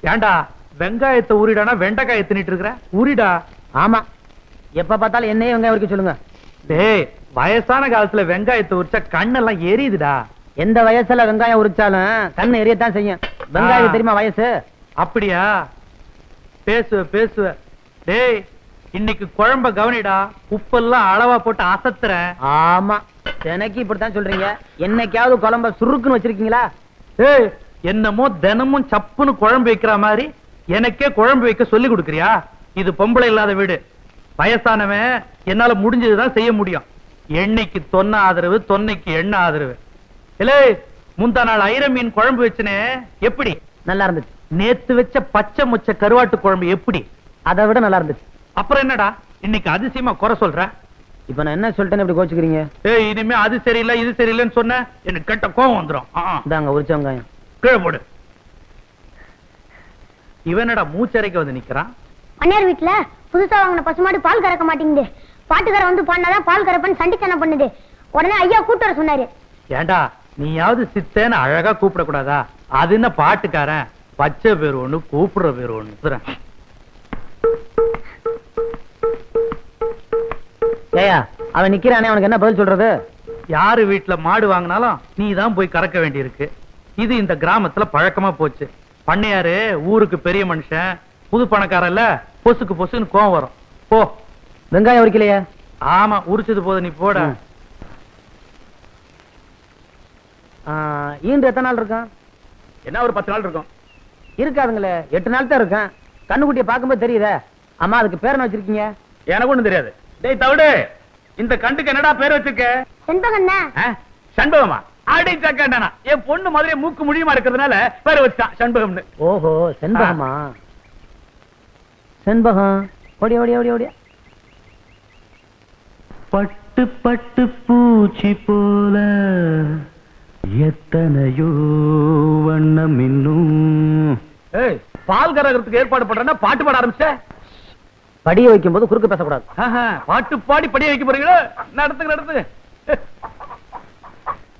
ஏண்டா வெங்காயத்தை உரிடானா வெண்டைக்காயை தின்னுட்டு இருக்கிற? உரிடா ஆமா. எப்ப பார்த்தாலும் என்னையே வெங்காயம் உரிக்க சொல்லுங்க. டேய் வயசான காலத்துல வெங்காயத்தை உரிச்சா கண்ணெல்லாம் எரியுதுடா. எந்த வயசுல வெங்காயம் உரிச்சாலும் கண்ணு எரியத்தான் செய்யும். வெங்காயம். தெரியுமா வயசு? அப்படியா? பேசுவ பேசுவ. டேய் இன்னைக்கு குழம்ப கவனிடா. உப்பெல்லாம் அளவா போட்டு அசத்துறேன் ஆமா. எனக்கு இப்படித்தான் சொல்றீங்க. என்னைக்காவது குழம்ப சுருக்குன்னு வச்சிருக்கீங்களா? ஏய் என்னமோ தினமும் சப்புன்னு குழம்பு வைக்கிற மாதிரி எனக்கே குழம்பு வைக்க சொல்லி கொடுக்கறியா? இது பொம்பளை இல்லாத வீடு. வயசானவன் என்னால முடிஞ்சதுதான் செய்ய முடியும். எண்ணெய்க்கு தொன்ன ஆதரவு தொன்னைக்கு எண்ணெய் ஆதரவு. இல்லே முந்தா நாள் ஐர மீன் குழம்பு வச்சனே எப்படி? நல்லா இருந்துச்சு. நேத்து வச்ச பச்சை முச்ச கருவாட்டு குழம்பு எப்படி? அதை விட நல்லா இருந்துச்சு. அப்புறம் என்னடா? இன்னைக்கு அதிசயமா குறை சொல்ற. இப்ப நான் என்ன சொல்லிட்டேன்னு இப்படி கோச்சுக்கிறீங்க? ஏய் இனிமே அது சரியில்லை இது சரியில்லைன்னு சொன்ன எனக்கு கெட்ட கோவம் ஆ. இந்தாங்க உரிச்ச வெங்காயம். கீழே போடு. இவனடா மூச்சரைக்க வந்து நிக்கிறான்? அந்நியார் வீட்டுல புதுசா வாங்கின பசுமாடு பால் கறக்க மாட்டேங்குது. பாட்டுக்கார வந்து பாடினாதான் பால் கறப்பன்னு சண்டித்தனம் பண்ணுது. உடனே ஐயா கூட்டு வர சொன்னாரு. ஏண்டா நீயாவது சித்தேன்னு அழகா கூப்பிடக்கூடாதா? அது என்ன பாட்டுக்காரன்? பச்சை பேர் ஒண்ணு கூப்பிடுற பேர் ஒண்ணு. சொல்றேன். ஏயா அவன் நிக்கிறானே அவனுக்கு என்ன பதில் சொல்றது? யாரு வீட்டுல மாடு வாங்கினாலும் நீ தான் போய் கறக்க வேண்டியிருக்கு. இது இந்த கிராமத்துல பழக்கமா போச்சு. பண்ணையாரு ஊருக்கு பெரிய மனுஷன் புது பணக்காரல்ல பொசுக்கு பொசுன்னு கோவம் வரும். போ. வெங்காயம் உரிக்கலையே? ஆமா உரிச்சது போது நீ போட. ஈண்டு எத்தனை நாள் இருக்கான் என்ன ஒரு பத்து நாள் இருக்கும். இருக்காதுங்களே எட்டு நாள் தான் இருக்கேன் கண்ணுக்குட்டியை பார்க்கும்போது தெரியுதே? அம்மா அதுக்கு பேர் என்ன வச்சிருக்கீங்க? எனக்கு ஒண்ணும் தெரியாது. டேய் தவிடு இந்த கண்டுக்கு என்னடா பேர் வச்சிருக்க? செண்பகம்? சண்பகமா? அடி சக்கண்டனா என் பொண்ணு மாதிரியே மூக்கு முடியுமா இருக்கிறதுனால பேர் வச்சான் சண்பகம்னு. ஓஹோ செண்பகமா? செண்பகம். ஓடி ஓடி ஓடி ஓடி. பட்டு பட்டு பூச்சி போல எத்தனையோ வண்ணம் இன்னும். ஏய் பால் கறக்கிறதுக்கு ஏற்பாடு பண்றேன்னா பாட்டு பாட ஆரம்பிச்ச படிய வைக்கும்போது குறுக்கு பேசக்கூடாது. பாட்டு பாடி படிய வைக்க போறீங்களோ? நடத்துங்க நடத்துங்க.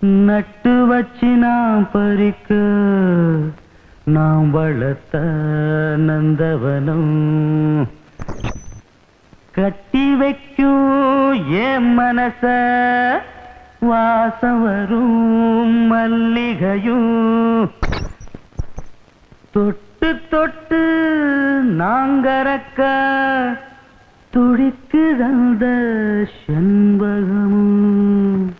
நட்டு வச்சு நாம் பறிக்க நாம் வளர்த்த நந்தவனம். கட்டி வைக்கும் என் மனச? வாசம் வரும் மல்லிகையும். தொட்டு தொட்டு நாங்கறக்க துடிக்குதந்த செண்பகமும்.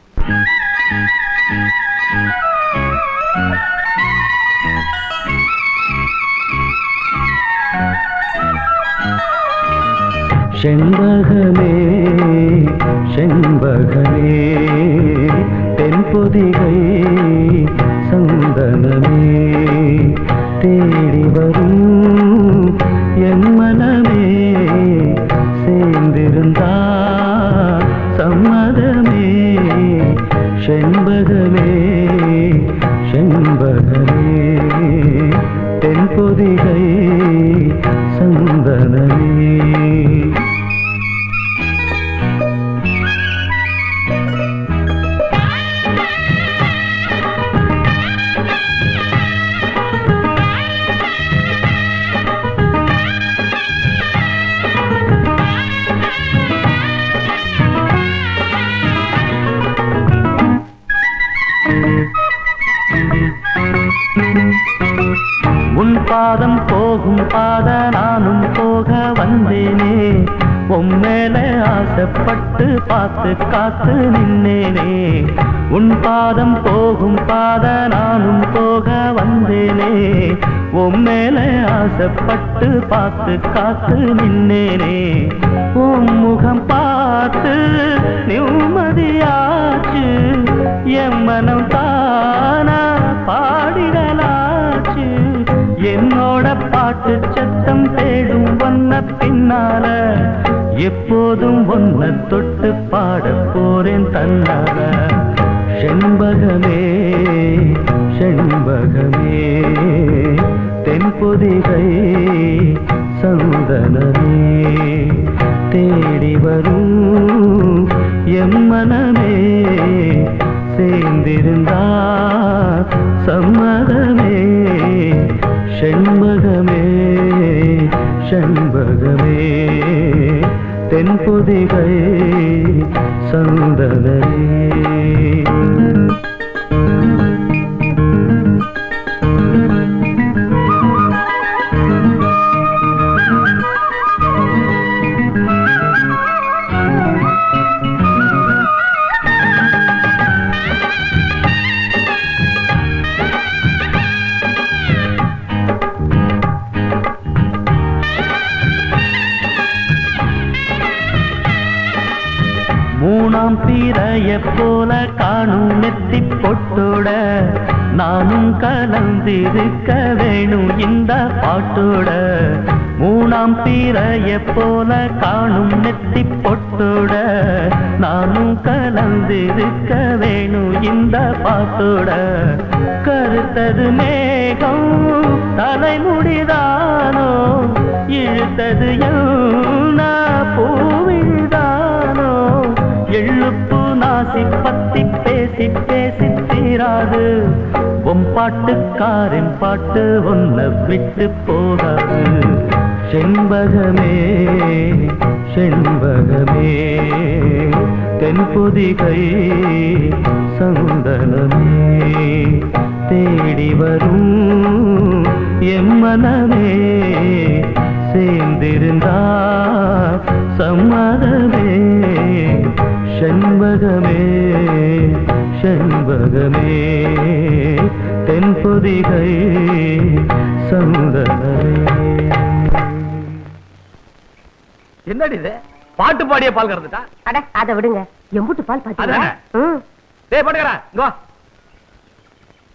செண்பகமே செண்பகமே தென்பொதிகை சந்தனமே தேடி வரும் என் மனமே சேர்ந்திருந்தார் காத்து காத்து நின்னேனே. உன் பாதம் போகும் பாத நானும் போக வந்தேனே. உன் மேல ஆசைப்பட்டு பார்த்து காத்து நின்னேனே. உன் முகம் பார்த்து நிம்மதியாச்சு என் மனம் தானா பாடிடலாச்சு. என்னோட பாட்டு தேடும் ஒன்ன பின்னால எப்போதும் ஒன்ன தொட்டு பாட போறேன் தன்னால. செண்பகமே செண்பகமே தென்பொதிகை தென்பொதிகை நானும் கலந்திருக்க வேணும் இந்த பாட்டோட. மூணாம் பிறைய போல காணும் நெத்தி பொட்டோட. நானும் கலந்திருக்க வேணும் இந்த பாட்டோட. கருத்தது மேகம் தலைமுடிதானோ? இழுத்தது என்ன பூவிதானோ எழுப்பு நாசி பத்தி பேசி பேசி தீராது. உன் பாட்டுக்காரின் பாட்டு உன்னை விட்டு போகாது. செண்பகமே செண்பகமே. தென்புதிகை சந்தனமே. தேடி வரும் எம்மனமே சேர்ந்திருந்தா சம்மதமே. செண்பகமே செண்பகமே தென்பொதிகை என்னடி இது? பாட்டு பாடிய பால் கறந்துட்டா? அட அத விடுங்க. எம்புட்டு பால் பாத்தீங்களா. ம். டேய் பாட்டுக்கறா இங்க வா.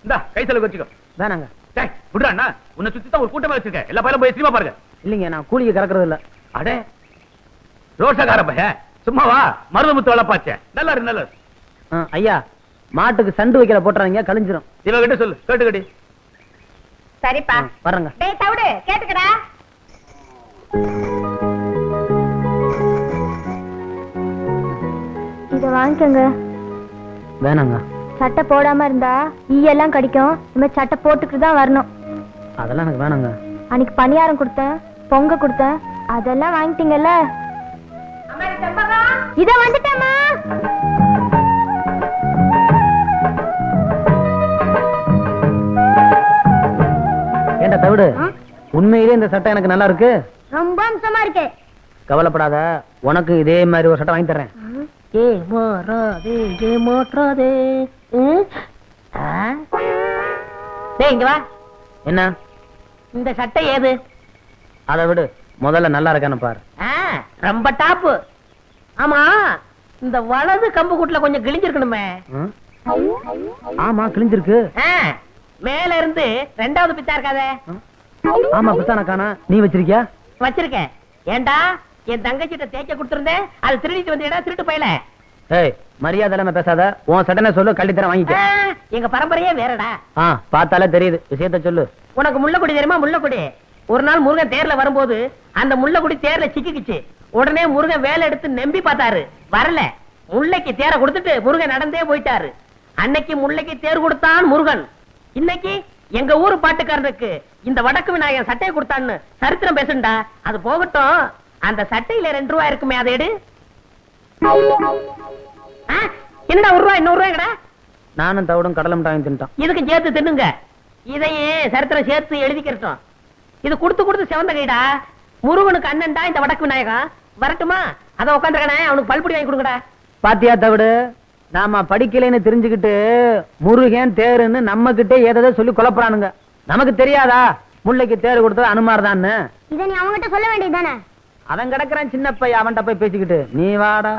இந்தா கை செலவு வச்சுக்கோ. வேணாங்க. டேய் விடுறா அண்ணா. உன்னை சுத்தி தான் ஒரு கூட்டமா வச்சிருக்கேன். எல்லா பையலும் போய் சினிமா பாருங்க. இல்லைங்க நான் கூலிக்கு கறக்குறது இல்ல. அடே ரோஷக்கார பையன். சும்மா வா. மருது முத்து வளப்பாச்சே. நல்லா இருக்கு நல்லா ஐயா மாட்டுக்கு சண்டு வைக்கிற போட்டுறாங்க கழிஞ்சிரும். இவகிட்ட சொல்லு கேட்டுக்கடி. சரிப்பா. ஆ, வர்றேங்க. டேய் தவிடு கேட்டுக்கடா. இத வாங்கிக்கோங்க. வேணாங்க. சட்டை போடாம இருந்தா ஈயெல்லாம் கடிக்கும். இந்த மாதிரி சட்டை போட்டுக்கிட்டு தான் வரணும். அதெல்லாம் எனக்கு வேணாங்க. அன்னைக்கு பணியாரம் கொடுத்தேன் பொங்க கொடுத்தேன் அதெல்லாம் வாங்கிட்டீங்கல்ல? இத வந்துட்டேம்மா தவிடு? உண்மையிலே இந்த சட்டை எனக்கு நல்லா இருக்கு. ரொம்ப அம்சமா இருக்கு. கவலைப்படாத உனக்கு இதே மாதிரி ஒரு சட்டை வாங்கி தர்றேன். ஏ மாறாதே ஏ மாற்றாதே. ம்? ஆ? டேய் இங்க வா. என்ன? இந்த சட்டை ஏது? அதை விடு. முதல்ல நல்லா இருக்கான்னு பாரு. ரொம்ப டாப்பு. ஆமா இந்த வலது கம்பு கூட்டுல கொஞ்சம் கிழிஞ்சிருக்கணுமே? ஆமா கிழிஞ்சிருக்கு. மேல இருந்து ரெண்டாவது பித்தா இருக்காதே. ஆமா பித்தான காணா நீ வச்சிருக்கியா? வச்சிருக்கேன். ஏண்டா? என் தங்கச்சிட்ட தேய்க்க கொடுத்திருந்தேன் அது திருடிட்டு வந்தீடா திருட்டு போயல. ஏய் மரியாதை இல்லாம பேசாத. உன் சட்டனை சொல்லு கள்ளி தரேன் வாங்கிக்க எங்க பரம்பரையே வேறடா. ஆ பார்த்தாலே தெரியுது. விஷயத்த சொல்லு. உனக்கு முள்ளக்குடி தெரியுமா? முள்ளக்குடி. ஒரு நாள் முருகன் தேர்ல வரும்போது அந்த முள்ளக்குடி தேர்ல சிக்கிக்கிச்சு. உடனே முருகன் வேலை எடுத்து நம்பி பார்த்தாரு. வரல. முல்லைக்கு தேரை கொடுத்துட்டு முருகன் நடந்தே போயிட்டாரு. அன்னைக்கு முல்லைக்கு தேர் கொடுத்தான் முருகன். இன்னைக்கு எங்க ஊரு பாட்டுக்காரனுக்கு இந்த வடக்கு விநாயகன் சட்டையை கொடுத்தான்னு சரித்திரம் பேசுண்டா? அது போகட்டும். அந்த சட்டையில ரெண்டு ரூபாய் இருக்குமே அதை எடு. என்னடா ஒரு ரூபாய் இன்னொரு ரூபாய்டா நானும் தவிடும் கடலை மிட்டாய் வாங்கி தின்ட்டான். இதுக்கு சேர்த்து தின்னுங்க. இதையே சரித்திரம் சேர்த்து எழுதிக்கிறட்டும் இது கொடுத்து கொடுத்து சிவந்த கைடா. முருகனுக்கு அண்ணன்டா இந்த வடக்கு விநாயகம் வரட்டுமா? அத உட்காந்துருக்கனே அவனுக்கு பல்புடி வாங்கி கொடுங்கடா. பாத்தியா தவிடு? நாம படிக்கலைன்னு தெரிஞ்சுக்கிட்டு முருகன் தேருன்னு நம்ம கிட்டே ஏதோ சொல்லி குழப்பறானுங்க நமக்கு தெரியாதா? முல்லைக்கு தேர் கொடுத்தது அனுமார்தான்னு இத நீ அவங்ககிட்ட சொல்ல வேண்டியதுதானே அவன் கிடக்குறான் சின்ன பையன் அவன்கிட்ட போய் பேசிக்கிட்டு. நீ வாடா.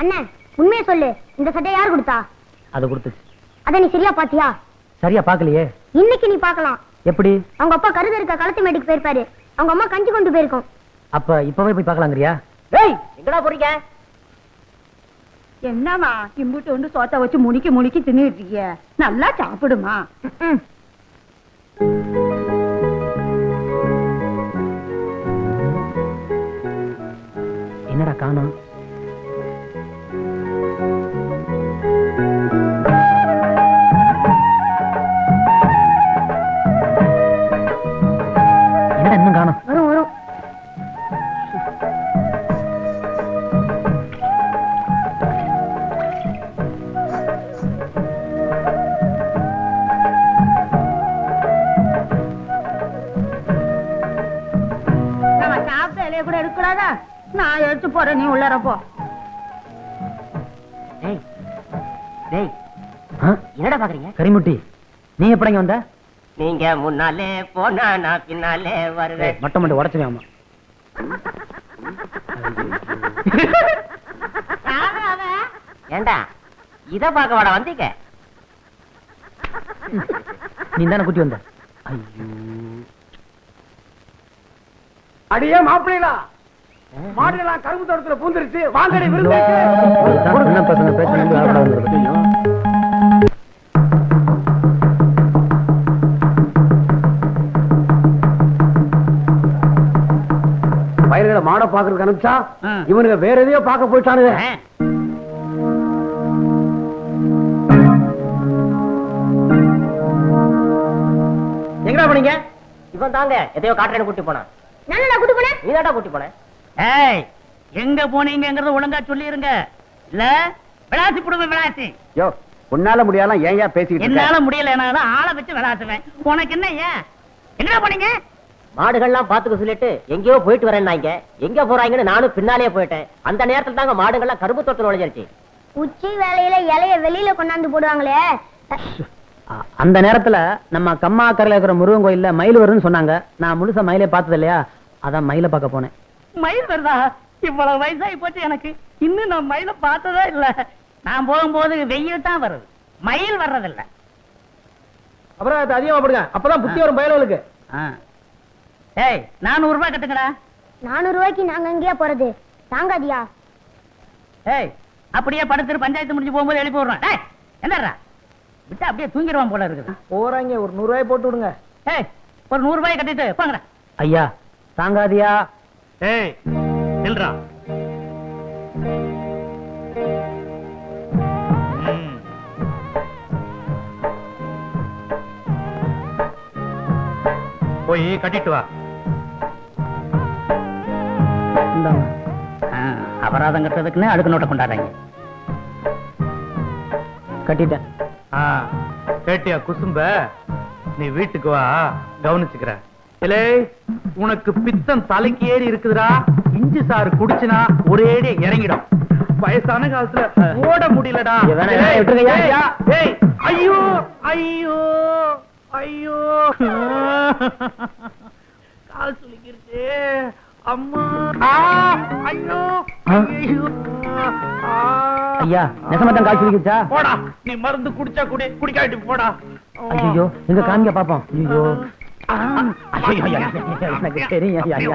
அண்ணன் உண்மையை சொல்லு. இந்த சட்டையை யார் கொடுத்தா? அது கொடுத்துச்சு. அத நீ சரியா பாத்தியா சரியா பாக்கலையே இன்னைக்கு நீ பார்க்கலாம். எப்படி? அவங்க அப்பா கருது இருக்க களத்து மேட்டுக்கு போயிருப்பாரு. அவங்க அம்மா கஞ்சி கொண்டு போயிருக்கோம். அப்ப இப்பவே போய் பார்க்கலாங்கிறியா? ஏய் எங்கடா போறீங்க? என்னம்மா இம்புட்டு ஒன்று சோத்த வச்சு முனிக்கி முனிக்கி தின்னுடுறிய நல்லா சாப்பிடுமா? என்னடா காணும்? டேய்? என்னடா பாக்குறீங்க? கரிமுட்டி நீ எப்படிங்க வந்த? நீங்க முன்னாலே போனா நான் பின்னாலே வருவேன். மொட்டை மட்டும் உடச்சுவேன் அம்மா ஏண்டா இத பார்க்க வாடா வந்தீங்க. நீ தானே குட்டி வந்த? ஐயோ. அடியே மாப்பிள்ளைகளா மாடுலாம் கரும்பு தோட்டத்துல பூந்துருச்சு வாங்கடி பசங்க வந்துருது பயிர்களை மாட பாக்குறதுக்கு அனுப்பிச்சா ஆ. இவனுங்க வேற எதையோ பார்க்க போயிட்டானுங்க. எங்கடா போனீங்க? இவன் தாங்க எதையோ காட்டுறேன்னு கூட்டி போனான். கூட்டு போனேன்? நீ தான்டா கூட்டி போன. ஏய் எங்க போனீங்கங்கறத ஒழுங்கா சொல்லிருங்க. இல்ல விளாசி புடுவேன் விளாசி. யோ உன்னால முடியாலாம் ஏன் பேசிக்கிட்டு என்னால முடியலனாலும் ஆளை வச்சு விளாசுவேன். உனக்கு என்ன ஏன்? எங்கடா போனீங்க மாடுகள்லாம் பாத்துக்க சொல்லிட்டு எங்கேயோ போயிட்டு வரேன்னாங்க. எங்க போறாங்கன்னு நானும் பின்னாலே போயிட்டேன். அந்த நேரத்துல தாங்க மாடுகள்லாம் கரும்பு தோட்டம் நுழைஞ்சிருச்சு. உச்சி வேலையில இலைய வெளியில கொண்டாந்து போடுவாங்களே. அந்த நேரத்துல நம்ம கம்மா கரையில இருக்கிற முருகன் கோயில்ல மயில் வரும்னு சொன்னாங்க. நான் முழுசா மயிலே பார்த்தது இல்லையா அதான் மயிலை பார்க்க போனேன். மயில் வருதா? இவ்வளவு வயசாகி போச்சு எனக்கு. இன்னும் நான் மயில பார்த்ததே இல்ல. நான் போகும்போது வெயில் தான் வருது. மயில் வர்றதில்ல. அப்புறம் அது அதிகமா போடுங்க. அப்பதான் புத்தி வரும் பயலுக்கு. ஏய் நானூறு ரூபாய் கட்டுங்கடா. நானூறு ரூபாய்க்கு நாங்க எங்கேயா போறது? தாங்காதியா? ஏய் அப்படியே படுத்துட்டு பஞ்சாயத்து முடிஞ்சு போகும்போது எழுப்பி விடுறான் ஏய் என்னடா? விட்டு அப்படியே தூங்கிடுவான் போல இருக்குது. போறாங்க. ஒரு நூறு ரூபாய் போட்டு விடுங்க. ஏய் ஒரு நூறு ரூபாய் கட்டிட்டு போங்கடா. ஐயா தாங்காதியா? ஏய் நில்றா. போய் கட்டிட்டு வா. அபராதம் கட்டுறதுக்குன்னு அடுக்கு நோட்டை கொண்டாடுறாங்க. கட்டிட்டேன். கேட்டியா குசும்ப? நீ வீட்டுக்கு வா கவனிச்சுக்கிற இலே. உனக்கு பித்தம் தலைக்கு ஏறி இருக்குதுடா. இஞ்சி சாறு குடிச்சுனா ஒரேடியா இறங்கிடும். வயசான காலத்துல ஓட முடியலடா. ஐயா. ஐயோ ஐயோ. கால் சுளிக்கிருச்சு. அம்மா. ஆ, ஐயோ? ஐயோ. கால் போடா. நீ மருந்து குடிச்சா குடி குடிக்காட்டி போடா. ஐயோ எங்க காமிக்க பாப்போம். ஐயோ. ஐயோ,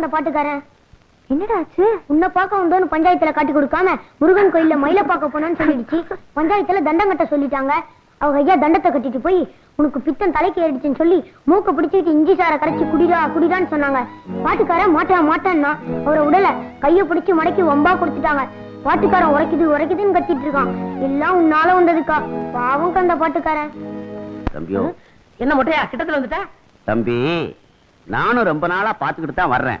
அந்த பாட்டுக்காரன். என்னடா ஆச்சு உன்னை பார்க்க வந்தோன்னு பஞ்சாயத்துல காட்டி கொடுக்காம முருகன் கோயில்ல மயில பார்க்க போனான்னு சொல்லிடுச்சு. பஞ்சாயத்துல தண்டம் கட்ட சொல்லிட்டாங்க. அவங்க ஐயா தண்டத்தை கட்டிட்டு போய் உனக்கு பித்தம் தலைக்கு ஏறிடுச்சுன்னு சொல்லி மூக்க பிடிச்சிட்டு இஞ்சி சாரை கரைச்சி குடிடா குடிடான்னு சொன்னாங்க. பாட்டுக்காரன் மாட்டா மாட்டான்னா அவரை உடல கைய பிடிச்சு மடக்கி வம்பா கொடுத்துட்டாங்க. பாட்டுக்காரன் உரைக்குது உரைக்குதுன்னு கத்திட்டு இருக்கான். எல்லாம் உன்னால வந்ததுக்கா பாவம் அந்த பாட்டுக்காரன். தம்பியோ. என்ன மொட்டையா? கிட்டத்துல வந்துட்டா? தம்பி நானும் ரொம்ப நாளா பாத்துக்கிட்டு தான் வர்றேன்.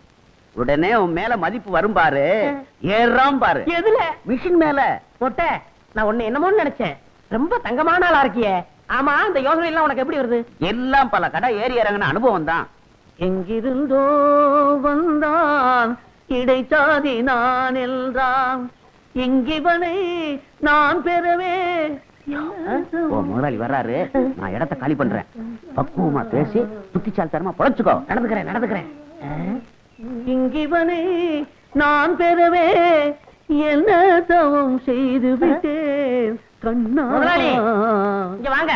உடனே உன் மேல மதிப்பு வரும் பாரு. ஏறாம் பாரு. எதுல? மிஷின் மேல. மொட்டை நான் உன்னை என்னமோன்னு நினைச்சேன். ரொம்ப தங்கமான ஆளா இருக்கியே. ஆமா இந்த யோசனை எல்லாம் உனக்கு எப்படி வருது? எல்லாம் பல கடை ஏறி இறங்கின அனுபவம் தான். எங்கிருந்தோ வந்தான் இடைச்சாதி நான் என்றான் இங்கிவனை நான் பெறவே முதலாளி வர்றாரு. நான் இடத்த காலி பண்றேன். பக்குவமா பேசி புத்திசாலித்தனமா பொழைச்சுக்கோ. நடந்துக்கிறேன் நடந்துக்கிறேன். இங்கிவனை நான் பெறவே என்ன தவம் செய்து விட்டேன் கண்ணா இங்க வாங்க.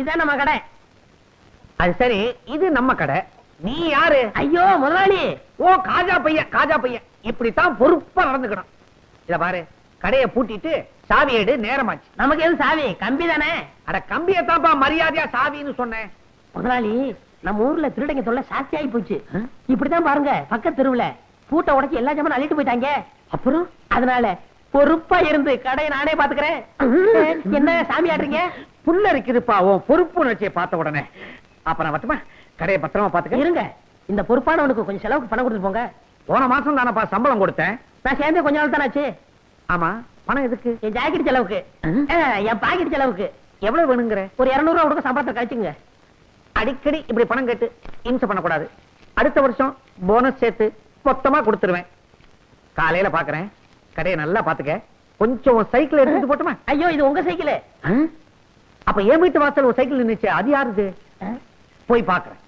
இதான் நம்ம கடை. அது சரி இது நம்ம கடை. நீ யாரு? ஐயோ முதலாளி. ஓ காஜா பையன் காஜா பையன். இப்படித்தான் பொறுப்பா நடந்துக்கணும். இத பாரு கடையை பூட்டிட்டு சாவி எடு நேரமாச்சு. நமக்கு எது சாவி? கம்பி தானே? அட கம்பியத்தான்ப்பா மரியாதையா சாவின்னு சொன்னேன். முதலாளி நம்ம ஊர்ல திருடங்க தொல்லை சாஸ்தி ஆகி போச்சு. இப்படிதான் பாருங்க பக்கத்து தெருவுல பூட்டை உடைச்சு எல்லா ஜாமான் அள்ளிட்டு போயிட்டாங்க. அப்புறம்? அதனால பொறுப்பா இருந்து கடையை நானே பாத்துக்கிறேன். என்ன சாமி ஆடுறீங்க? புல்ல இருக்குதுப்பா உன் பொறுப்பு உணர்ச்சியை பார்த்த உடனே. அப்ப நான் வரட்டுமா? கடையை பத்திரமா பாத்துக்க. இருங்க இந்த பொறுப்பானவனுக்கு கொஞ்சம் செலவுக்கு பணம் கொடுத்து போங்க. போன மாசம் தானப்பா சம்பளம் கொடுத்தேன். நான் சேர்ந்தே கொஞ்ச நாள் தானாச்சு. ஆமா பணம் எதுக்கு? என் ஜாக்கெட் செலவுக்கு. என் பாக்கெட் செலவுக்கு. எவ்வளவு வேணுங்கிற? ஒரு இருநூறு ரூபா கொடுக்க சம்பளத்தை கழிச்சுங்க அடிக்கடி இப்படி பணம் கேட்டு இம்சை பண்ணக்கூடாது. அடுத்த வருஷம் போனஸ் சேர்த்து மொத்தமா கொடுத்துருவேன். காலையில பாக்குறேன். கடையை நல்லா பாத்துக்க. கொஞ்சம் சைக்கிள் எடுத்துட்டு போட்டுமா? ஐயோ இது உங்க சைக்கிள் அப்ப என் வீட்டு வாசல் ஒரு சைக்கிள் நின்னுச்சு. அது யாருது? போய் பாக்குறேன்.